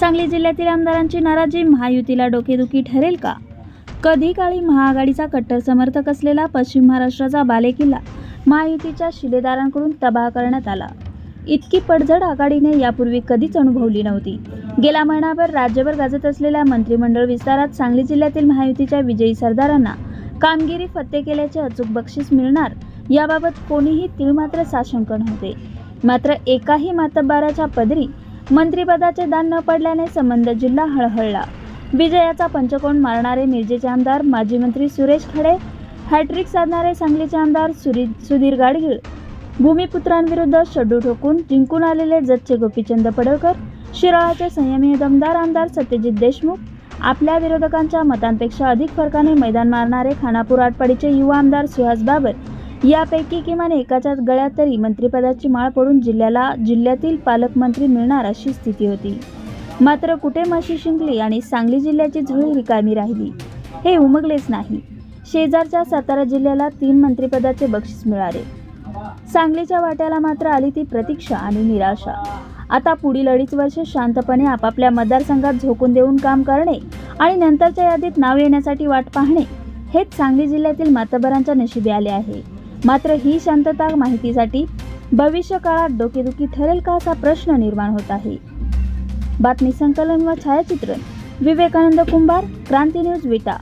सांगली जिल्ह्यातील आमदारांची नाराजी महायुतीला डोकेदुखी ठरेल का? कधी काळी महाआघाडीचा कट्टर समर्थक असलेला पश्चिम महाराष्ट्राचा बालेकिल्ला महायुतीच्या शिलेदारांकडून तबाह करण्यात आला. इतकी पडझड आघाडीने यापूर्वी कधीच अनुभवली नव्हती. गेला महिनाभर राज्यभर गाजत असलेल्या मंत्रिमंडळ विस्तारात सांगली जिल्ह्यातील महायुतीच्या विजयी सरदारांना कामगिरी फत्ते केल्याचे अचूक बक्षीस मिळणार याबाबत कोणीही तिळमात्र साशंक नव्हते. मात्र एकाही मातब्बाराच्या पदरी मंत्रिपदाचे दान न पडल्याने संबंध जिल्हा हळहळला. विजयाचा पंचकोण मारणारे मिरजेचे आमदार माजी मंत्री सुरेश खडे हॅट्रिक साधणारे सांगलीचे आमदार सुरी सुधीर गाडगीळ भूमिपुत्रांविरुद्ध शड्डू ठोकून जिंकून आलेले जतचे गोपीचंद पडळकर शिराळाचे संयमी दमदार आमदार सत्यजित देशमुख आपल्या विरोधकांच्या मतांपेक्षा अधिक फरकाने मैदान मारणारे खानापूर आटपाडीचे युवा आमदार सुहास बाबर यापैकी किमान एकाच्या गळ्यात तरी मंत्रिपदाची माळ पडून जिल्ह्याला जिल्ह्यातील पालकमंत्री मिळणार अशी स्थिती होती. मात्र कुठे माशी शिंकली आणि सांगली जिल्ह्याची झुळी रिकामी राहिली हे उमगलेच नाही. शेजारच्या सातारा जिल्ह्याला तीन मंत्रिपदाचे बक्षीस मिळाले. सांगलीच्या वाट्याला मात्र आली ती प्रतीक्षा आणि निराशा. आता पुढील अडीच वर्ष शांतपणे आपापल्या मतदारसंघात झोकून देऊन काम करणे आणि नंतरच्या यादीत नाव येण्यासाठी वाट पाहणे हेच सांगली जिल्ह्यातील मातबरांच्या नशिबी आले आहे. मात्र ही शांतता माहितीसाठी भविष्यकाळात डोकेदुखी ठरेल का असा प्रश्न निर्माण होत आहे. बातमी संकलन व छायाचित्रण विवेकानंद कुंभार क्रांती न्यूज विटा.